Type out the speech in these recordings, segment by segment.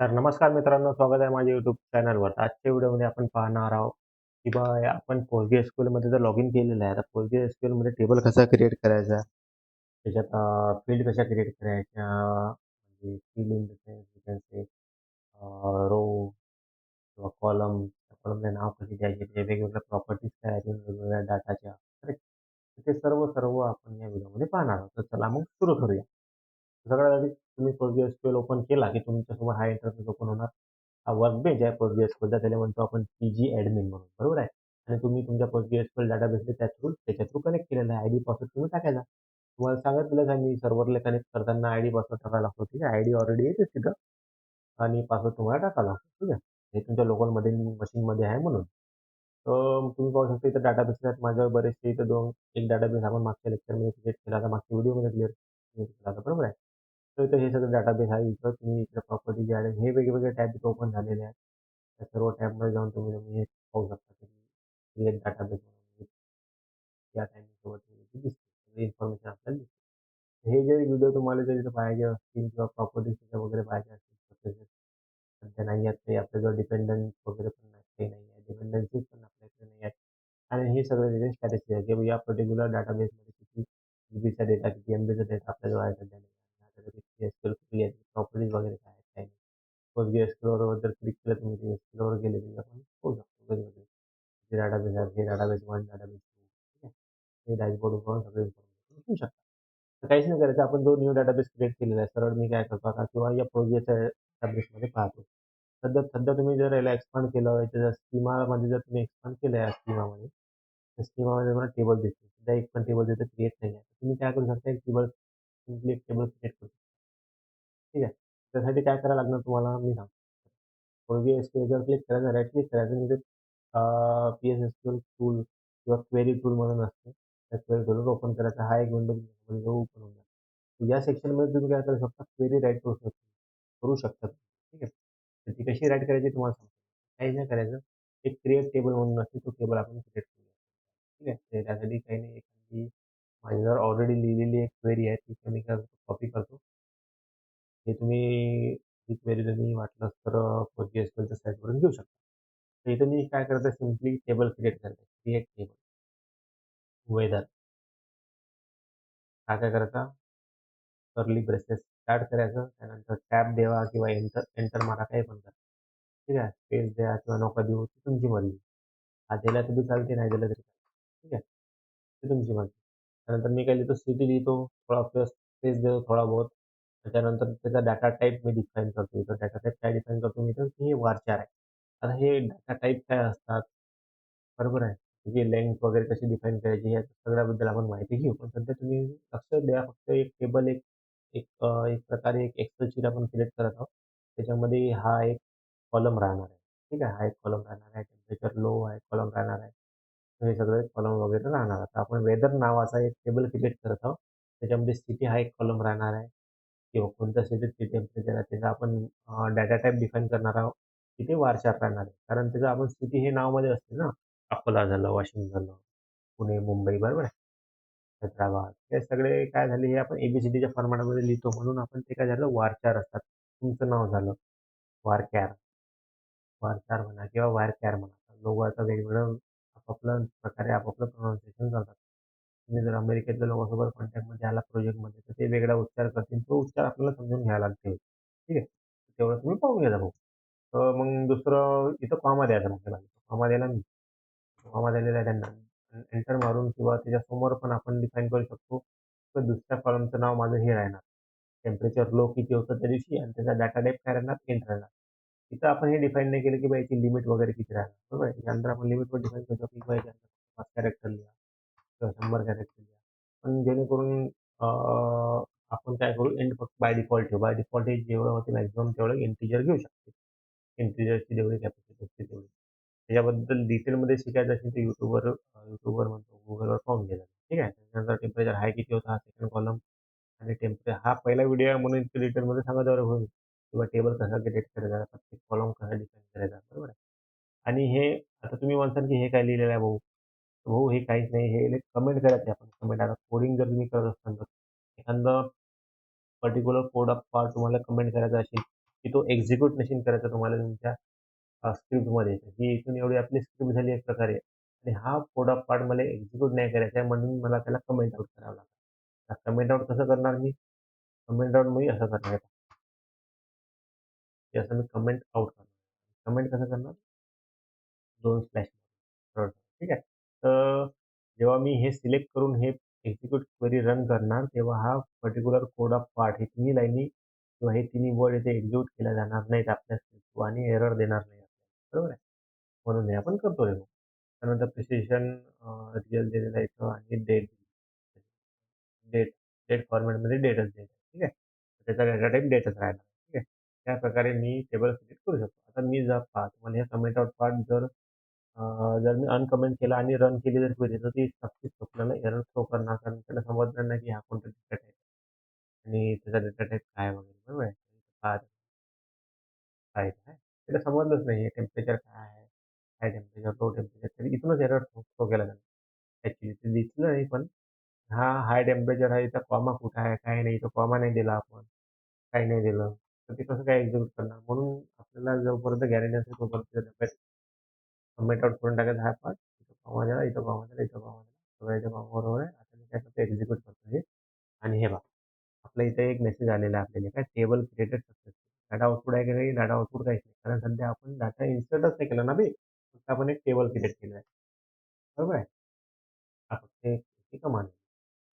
तर नमस्कार मित्रांनो, स्वागत आहे माझ्या यूट्यूब चॅनलवर. आजच्या व्हिडिओमध्ये आपण पाहणार आहोत, की बा आपण PostgreSQLमध्ये जर लॉग इन केलेलं आहे, तर PostgreSQLमध्ये टेबल कसा क्रिएट करायचा, त्याच्यात फील्ड कशा क्रिएट करायच्या, म्हणजे field in the sense row किंवा कॉलम, त्या कॉलमचे नाव कसे द्यायचे, त्याच्या वेगवेगळ्या प्रॉपर्टीज काय आहेत? वेगवेगळ्या डाटाच्या, ते सर्व सर्व आपण या व्हिडिओमध्ये पाहणार आहोत. तर चला मग सुरू करूया. सगळ्यात आधी तुम्ही PostgreSQL ओपन केला, की तुमच्यासमोर हा इंटरफेस ओपन होणार. हा वर्कबेंच आहे PostgreSQLचा, त्याला म्हणतो आपण पीजी ॲडमिन म्हणून, बरोबर आहे? आणि तुम्ही तुमच्या PostgreSQL डाटाबेसला त्या थ्रू त्याच्या थ्रू कनेक्ट केलेला आहे. आय डी पासवर्ड तुम्ही टाकायचा. तुम्हाला सांगितलंच आहे मी सर्व्हरला कनेक्ट करताना आय डी पासवर्ड टाकायला लागतो, ठीक आहे? आय डी ऑलरेडी येतेच तिथं आणि पासवर्ड तुम्हाला टाकावा लागतो, ठीक आहे? हे तुमच्या लोकलमध्ये मशीनमध्ये आहे म्हणून. तर तुम्ही पाहू शकता इथं डाटाबेस आहेत. माझ्यावर बरेचसे इथं दोन एक डाटाबेस आपण मागच्या लेक्चरमध्ये क्रिएट केला होता. मागच्या व्हिडिओमध्ये क्लिअर केला होता, बरोबर आहे? तर इथं हे सगळं डाटाबेस आहे. इथं तुम्ही इथं प्रॉपर्टी जे आहे, हे वेगवेगळे टॅब इथं ओपन झालेले आहेत. त्या सर्व टॅबमध्ये जाऊन तुम्ही तुम्ही हे पाहू शकता, तुम्ही क्रिएट डाटाबेस या टायमिंगसोबत दिसते इन्फॉर्मेशन आपल्याला दिसते. हे जे व्हिडिओ तुम्हाला जर इथं पाहिजे असतील किंवा प्रॉपर्टीज वगैरे पाहिजे असतील सध्या नाही आहेत काही आपल्याजवळ डिपेंडन्स वगैरे पण काही नाही आहे डिपेंडन्सीज पण आपल्याकडे नाही आहेत आणि हे सगळे त्याचे स्टॅटिस्टिक्स आहे की या पर्टिक्युलर डाटाबेसमध्ये किती जीबीचा डेटा किती एमबीचा डेटा आपल्याजवळ आहे सध्या नाही कुठली प्रॉपर्टीज वगैरे काय आहेत काय नाही. पोस्ट जर क्लिक केलं तुम्ही एसक्यूएलवर गेले तरी आपण होऊ शकतो वेगवेगळे जे डाटाबेस आहेत हे डाटाबेस वन डाटाबेस टू ठीक आहे? हे डॅशबोर्डवर सगळे इन्फॉर्मेशन घेऊ शकता तर काहीच नाही करायचं आपण जो न्यू डाटाबेस क्रिएट केलेला आहे सरळ मी काय करतो आता किंवा या प्रोजेक्टच्या डाटाबेसमध्ये पाहतो. सध्या सध्या तुम्ही जर याला एक्सपांड केलं याच्या स्कीमामध्ये जर तुम्ही एक्सपांड केलं या स्कीमामध्ये त्या स्कीमामध्ये तुम्हाला टेबल दिसते सध्या एक पण टेबल तिथे क्रिएट नाही आहे. तुम्ही काय करू शकता एक टेबल सिम्पली एक टेबल क्रिएट करू शकता ठीक आहे. त्यासाठी काय करायला लागणार तुम्हाला? मी सांगतो. पोरगी एस क्यू क्लिक करायचं राईट क्लिक करायचं म्हणजे पी एस एस टूल किंवा क्वेरी टूल म्हणून असते. त्या क्वेरी टूल ओपन करायचं. हा एक विंडो म्हणजे ओपन होऊन जातो या सेक्शनमध्ये तुम्ही काय करू शकता? क्वेरी राईट करू शकता. करू शकता. ठीक आहे. तर ती कशी राईट करायची तुम्हाला सांगतो. काही नाही करायचं. एक क्रिएट टेबल म्हणून असते. तो टेबल आपण क्रिएट करूया. ठीक आहे. त्यासाठी काही नाही. एखादी माझ्याजवळ ऑलरेडी लिहिलेली एक क्वेरी आहे ती मी काय कॉपी करतो. हे तुम्ही ही क्वेरी तुम्ही वाटलं तर जी एस क्यूएलच्या साईटवरून घेऊ शकता. तर इथं मी काय करतो सिम्पली टेबल क्रिएट करतो क्रिएट टेबल वेदर काय काय करायचा? कर्ली ब्रेसेस स्टार्ट करायचं त्यानंतर टॅप द्यावा किंवा एंटर एंटर मारा काही पण करा. ठीक आहे? स्पेस द्या किंवा नोका देऊ ती तुमची मर्जी. हा दिला तरी चालते नाही दिला तरी चालते. ठीक आहे? ती तुमची मर्जी. त्यानंतर मी काय लिहितो सिटी लिहितो, थोडा स्पेस देतो थोडा बहुत. त्याच्यानंतर त्याचा डाटा टाईप मी डिफाईन करतो इथं. डाटा टाईप काय डिफाईन करतो मी तर हे वारचार आहे आता हे डाटा टाईप काय असतात? बरोबर आहे. त्याची लेंथ वगैरे कशी डिफाईन करायची? या सगळ्याबद्दल आपण माहिती घेऊ. पण सध्या तुम्ही लक्ष द्या. फक्त एक टेबल एक एक एक प्रकारे एक एक्सेल शीट आपण सिलेक्ट करत आहोत. त्याच्यामध्ये हा एक कॉलम राहणार आहे. ठीक आहे? हा एक कॉलम राहणार आहे. टेम्परेचर लो आहे कॉलम राहणार आहे. हे सगळे कॉलम वगैरे राहणार. आता आपण वेदर नावाचा एक टेबल क्रिएट करत आहोत. त्याच्यामध्ये सिटी हा एक कॉलम राहणार आहे. किंवा कोणत्या सिटीत ते टेम्परेचर आहे त्याचा आपण डाटा टाईप डिफाईन करणार आहोत. तिथे वारशार राहणार आहे. कारण त्याचं आपण सिटी हे नावामध्ये असते ना. अकोला झालं वाशिम झालं पुणे मुंबई बरोबर आहे. हैदराबाद. हे सगळे काय झाले हे आपण एबीसीडीच्या फॉर्मॅटमध्ये लिहितो. म्हणून आपण ते काय झालं वारचार असतात. तुमचं नाव झालं वारकॅर वारचार म्हणा किंवा वारकॅर म्हणा. लोकांचं वेगवेगळं आपापल्या प्रकारे आपापलं प्रोनाऊन्सिएशन करतात तुम्ही जर अमेरिकेतल्या लोकांसोबत कॉन्टॅक्टमध्ये आला प्रोजेक्टमध्ये तर ते वेगळा उच्चार करतील. तो उच्चार आपल्याला समजून घ्यायला लागतील. ठीक आहे? तेवढं तुम्ही पाहून घ्या भाऊ तर मग दुसरं इथं कॉमा द्यायचा मग त्याला कॉमा द्यायला मी कॉमा दिलेला आहे त्यांना. एंटर मारून किंवा त्याच्यासमोर पण आपण डिफाईन करू शकतो. तर दुसऱ्या कॉलमचं नाव माझं हे राहणार. टेम्परेचर लो किती होतं त्या दिवशी आणि त्याचा डाटा टाईप काय राहणार? एंट राहणार. तिथं आपण हे डिफाईन नाही केलं की बा याची लिमिट वगैरे किती राहणार बरोबर आहे? यानंतर आपण लिमिटवर डिफाईन करतो. की बा पाच कॅरेक्टर लिहा. किंवा शंभर कॅरेक्टर लिहा. पण जेणेकरून आपण काय करू? एंड फक्त बाय डिफॉल्ट ठेवू. बाय डिफॉल्ट हे जेवढं होते मॅक्झिमम तेवढं इंटिजर घेऊ शकते. इंटिजरची जेवढी कॅपॅसिटी असते तेवढी. त्याच्याबद्दल डिटेलमध्ये शिकायचं असेल तर यूट्यूबवर यूट्यूबवर म्हणतो गुगलवर पाहून घ्यायचं ठीक आहे? त्यानंतर टेम्परेचर हाय किती होता? हा सेकंड कॉलम आणि टेम्परे हा पहिला व्हिडिओ आहे म्हणून इतकं डिटेलमध्ये सांगायचं होईल. किंवा टेबल कसा क्रिएट करायचा कॉलम कसा डिफाईन करायचा बरोबर आहे? आणि हे आता तुम्ही म्हणसान की हे काय लिहिलेलं आहे भाऊ. भाऊ हे काहीच नाही. हे कमेंट करायचे आपण कमेंट आता कोडिंग जर तुम्ही करत असाल तर. एखादं पर्टिक्युलर कोड ऑफ पार्ट तुम्हाला कमेंट करायचा असेल की तो एक्झिक्यूट नशीन करायचा तुम्हाला तुमच्या स्क्रिप्टमध्ये. ही इथून एवढी आपली स्क्रिप्ट झाली एक प्रकारे. आणि हा कोड ऑफ पार्ट मला एक्झिक्यूट नाही करायचा आहे म्हणून मला त्याला कमेंट आउट करावं लागेल. कमेंट आउट कसं करणार मी? कमेंट आउट मी असं करणार आहे. असं मी कमेंट आउट करणार. कमेंट कसं करणार? दोन स्लॅश ठीक आहे. तर जेव्हा मी हे सिलेक्ट करून हे एक्झिक्यूट क्वेरी रन करणार, तेव्हा हा पर्टिक्युलर कोड ऑफ पार्ट हे तिन्ही लाईनी किंवा हे तिन्ही वर्ड इथे एक्झिक्यूट केल्या जाणार नाहीत आपल्या स्क्रिप्टवर आणि एरर देणार नाही आपल्याला. बरोबर आहे? म्हणून हे आपण करतो रे त्यानंतर प्रिसिशन अ, रिअल दिलेला इथं आणि डेट डेट डेट फॉर्मॅटमध्ये डेटच द्यायचा ठीक आहे. त्याचा डेटा टाइप डेटच राहणार. त्या प्रकारे मी टेबल सिलेक्ट करू शकतो. आता मी जर पहा तुम्हाला ह्या कमेंट आउट पार्ट जर जर मी अनकमेंट केला आणि रन केली जर क्वेरी तर ती नक्कीच आपल्याला एरर थ्रो करणार कारण त्याला समजणार नाही की हा कोणता डेटा टाईप आणि त्याचा डेटा टाईप काय वगैरे बरोबर आहे. काय काय त्याला समजलंच नाही टेम्परेचर काय आहे? हाय टेम्परेचर, लो टेम्परेचर तरी इथूनच एरर थ्रो थ्रो केला जाणार. ॲक्च्युली ते दिसलं नाही पण हा हाय टेम्परेचर आहे इथं कॉमा कुठं आहे? काय नाही इथं कॉमा नाही दिला आपण. काही नाही दिलं. तर ते कसं काय एक्झिक्यूट करणार? म्हणून आपल्याला जोपर्यंत गॅरंटी असेल तोपर्यंत कमेंट आउट करून टाकायचा हा पार्ट. इथं कॉमा दिला, इथं कॉमा दिला, इथं कॉमा दिला. सगळ्याच्या बरोबर आहे. आता मी काय करतो एक्झिक्यूट करतो हे आणि हे बघा आपल्या इथे एक मेसेज आलेला आहे आपल्याला काय table created success data output आहे की नाही? डाटा आउटपुट काहीच नाही. कारण सध्या आपण डाटा इन्सर्टच नाही केला ना बे. फक्त आपण एक टेबल क्रिएट केलं आहे. बरोबर आहे? फक्त एक कमांड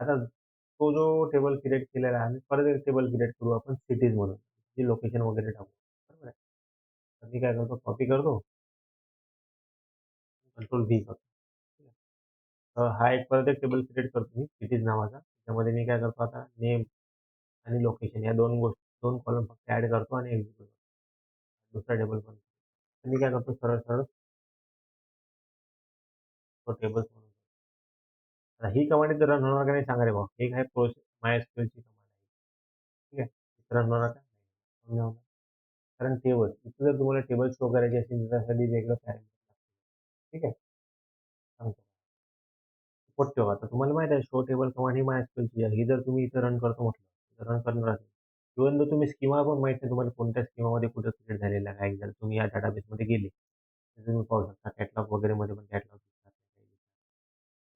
आता तो जो टेबल क्रिएट केलेला आहे, आम्ही परत एक टेबल क्रिएट करू आपण सिटीज म्हणून. जी लोकेशन वगैरे टाकू. बरोबर आहे? तर मी काय करतो कॉपी करतो. कंट्रोल व्ही करतो. तर हा एक परत एक टेबल क्रिएट करतो मी सिटीज नावाचा. त्यामध्ये मी काय करतो आता नेम आणि लोकेशन या दोन गोष्टी दोन कॉलम फक्त ॲड करतो आणि एक्झिक्यूट करतो. दुसरा टेबल पण. मी काय करतो सरळ-सरळ तो टेबल आता ही कमांड इथे रन होणार का नाही सांगा रे भाऊ? एक आहे प्रोसेस MySQLची कमांड आहे. ठीक आहे. रन होणार का? कारण टेबल इथं जर तुम्हाला टेबल शो करायची असेल त्यासाठी वेगळं पॅरामीटर ठीक आहे. सांगतो. सपोर्ट ठेवा. आता तुम्हाला माहिती आहे शो टेबल कमांड ही MySQLची आहे. ही जर तुम्ही इथं रन करतो म्हटलं, तर रन करणार असेल. इव्हन जर तुम्ही स्कीमा पण माहीत नाही तुम्हाला कोणत्या स्कीमामध्ये कुठं क्रिएट झालेला आहे. जर तुम्ही या डेटाबेसमध्ये गेले, तर तुम्ही पाहू शकता कॅटलॉग वगैरेमध्ये पण कॅटलॉग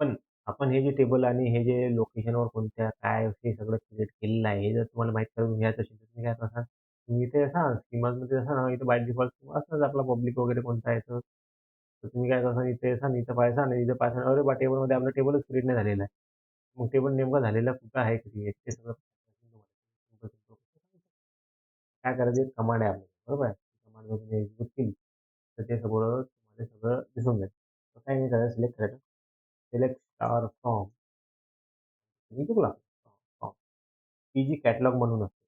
पण आपण हे जे टेबल आणि हे जे लोकेशनवर कोणत्या काय हे सगळं क्रिएट केलेलं आहे, हे जर तुम्हाला माहीत करून घ्यायचं असेल तर तुम्ही काय करता, तुम्ही इथे असाल स्कीमामध्ये ना इथे बाय डिफॉल्ट असणार आपला पब्लिक वगैरे कोणता आहे तर. तर तुम्ही काय करता इथे असाल इथं पाहायचं आणि इथं पाहायचं अरे बा टेबलमध्ये आपलं टेबलच क्रिएट नाही झालेलं आहे. मग टेबल नेमकं झालेला कुठं आहे क्रिएट ते सगळं काय करायचं एक कमांड आहे आपल्याला बरोबर आहे. कमांड जर तुम्ही एक्झिक्यूट केली तर ते सगळं तुम्हाला सगळं दिसून जाईल. तर काय नाही करायचं सिलेक्ट करायचं. सिलेक्ट स्टार फ्रॉम तुम्ही चुकला. फ्रॉम ही जी कॅटलॉग म्हणून असतो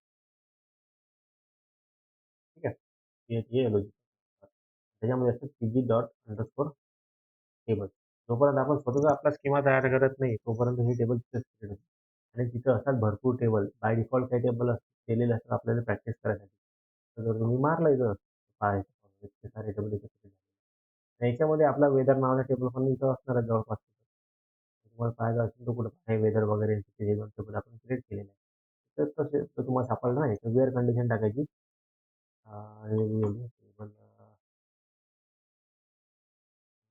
पी-एच-ई-एल-ओ-जी. त्याच्यामध्ये असतं पीजी डॉट अंडरस्कोर टेबल. जोपर्यंत आपण स्वतःचा आपला स्कीमा तयार करत नाही, तोपर्यंत हे टेबल तिथेच क्रिएट होते आणि तिथं असतात भरपूर टेबल. बाय डिफॉल्ट काही टेबल केलेले असतात आपल्याला प्रॅक्टिस करायसाठी. तर जर तुम्ही मारलं इथं पाहायचं इतके सारे टेबल इथे याच्यामध्ये आपला वेदर नावाचा टेबल पण इथं असणार आहे जवळपास. तुम्हाला पाहायचं असेल तर कुठं पाहिजे वेदर वगैरे टेबल आपण क्रिएट केलेलं आहे. तर तसे तर तुम्हाला सापडलं नाही तर वेअर कंडिशन टाकायची. अ, टेबल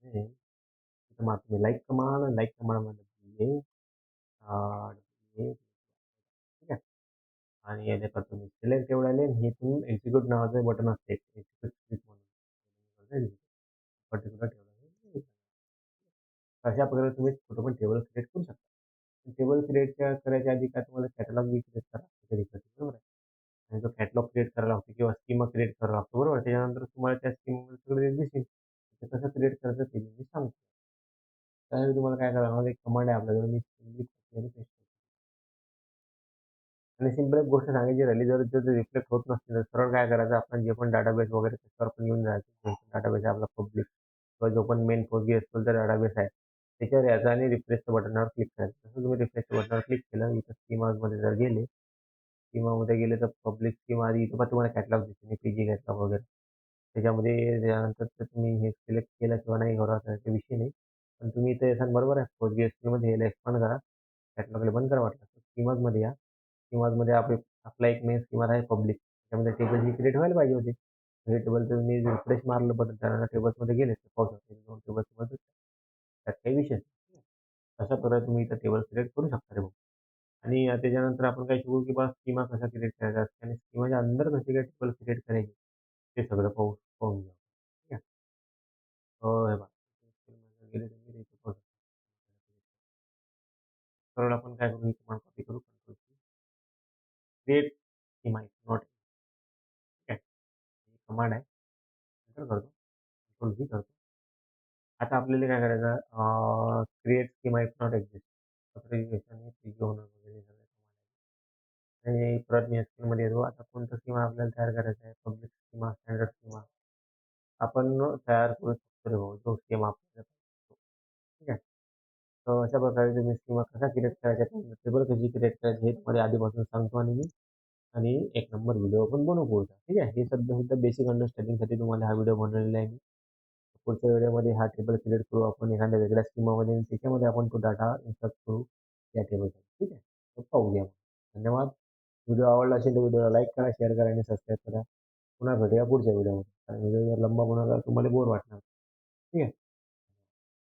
हे इथं मग तुम्ही ठीक आहे. आणि याने करतो मी सिलेक्ट एवढा आले हे तुम्ही एक्झिक्यूट नावाचं बटन असते एक्झिक्यूट क्लिक म्हणून. पर्टिक्युलर टेबल अशा प्रकारे तुम्ही कुठं पण टेबल क्रिएट करू शकता. टेबल क्रिएट करायच्या आधी काय तुम्हाला कॅटलॉग बी क्रिएट करा बरोबर आहे. आणि कॅटलॉग क्रिएट करायला लागतो किंवा स्कीमा क्रिएट करायला लागतो बरोबर. त्याच्यानंतर तुम्हाला त्या स्कीममध्ये सगळे दिसेल. ते कसं क्रिएट करायचं ते मी सांगतो. त्यासाठी तुम्हाला काय करावं लागणार एक कमांड आहे आपल्याजवळ मी आणि सिंपल एक गोष्ट सांगायची राहिली जर ते रिफ्लेक्ट होत नसतील तर सरळ काय करायचं आपण जे पण डाटाबेस वगैरे त्याच्यावर पण येऊन जायचं. डाटाबेस आहे आपला पब्लिक किंवा जो पण मेन PostgreSQLचा डाटाबेस आहे. त्याच्यावर यायचं आणि रिफ्रेशच्या बटनावर क्लिक करायचं. जसं तुम्ही रिफ्रेशच्या बटनावर क्लिक केलं, इथं स्कीमामध्ये जर गेले, स्कीमामध्ये गेले तर पब्लिक स्कीम आधी इथं पण तुम्हाला कॅटलॉग दिसेल पीजी कॅटलॉग वगैरे. त्याच्यामध्ये त्यानंतर तर तुम्ही हे सिलेक्ट केलं किंवा नाही करा त्याचा विषय नाही. पण तुम्ही इथे येसान बरोबर आहे. PostgreSQLमध्ये याला एक्सपांड करा. कॅटलॉगला बंद करा वाटलं तर स्कीमाजमध्ये या. स्कीमाजमध्ये आपले आपला एक मेन स्कीमा आहे पब्लिक. त्याच्यामध्ये टेबल ही क्रिएट व्हायला पाहिजे होते. हे टेबल तुम्ही रिफ्रेश मारलं बटन त्यानंतर टेबल्समध्ये गेले तर पाहू शकता दोन टेबल्समध्ये त्यात काही विषय नाही. अशा प्रकारे तुम्ही इथं टेबल सिलेक्ट करू शकता रे भाऊ. आणि त्याच्यानंतर आपण काय शिकू की बा स्कीमा कशा क्रिएट करायचा आणि स्कीमाच्या अंदर कसे काय टेबल क्रिएट करायचे ते सगळं पाहू पाहून घ्या ठीक आहे. हो, हे गेले तुम्ही सरळ आपण काय करू, ही कमांड कॉपी करू control C. Create schema is not ठीक आहे. ही कमांड आहे. एंटर करतो. कंट्रोल व्ही करतो. आता आपल्याला काय करायचं create schema is not exist. Authorization preview होणं वगैरे आणि परत मी येतो. आता कोणतं स्कीमा आपल्याला तयार करायचं आहे. Public schema, standard schema. आपण तयार करू शकतो रे भाऊ जो स्कीमा आपल्याला ठीक आहे. तर अशा प्रकारे तुम्ही स्कीमा कसा क्रिएट करायचा, टेबल कशी क्रिएट करायची हे तुम्हाला आधीपासून सांगतो आणि मी आणि एक नंबर व्हिडिओ पण बनवू पुढचा. ठीक आहे. हे सध्या सुद्धा बेसिक अंडरस्टँडिंगसाठी तुम्हाला हा व्हिडिओ बनवलेला आहे मी. पुढच्या व्हिडिओमध्ये हा टेबल क्रिएट करू आपण एखाद्या वेगळ्या स्कीमामध्ये आणि त्याच्यामध्ये आपण तो डाटा इन्सर्ट करू या टेबलचा ठीक आहे. तर पाहूया. धन्यवाद. व्हिडिओ आवडला असेल तर व्हिडिओला लाईक करा, शेअर करा आणि सबस्क्राईब करा. पुन्हा भेटूया पुढच्या व्हिडिओमध्ये. कारण व्हिडिओ जर लंबा बनवला तुम्हाला बोर वाटणार. ठीक आहे.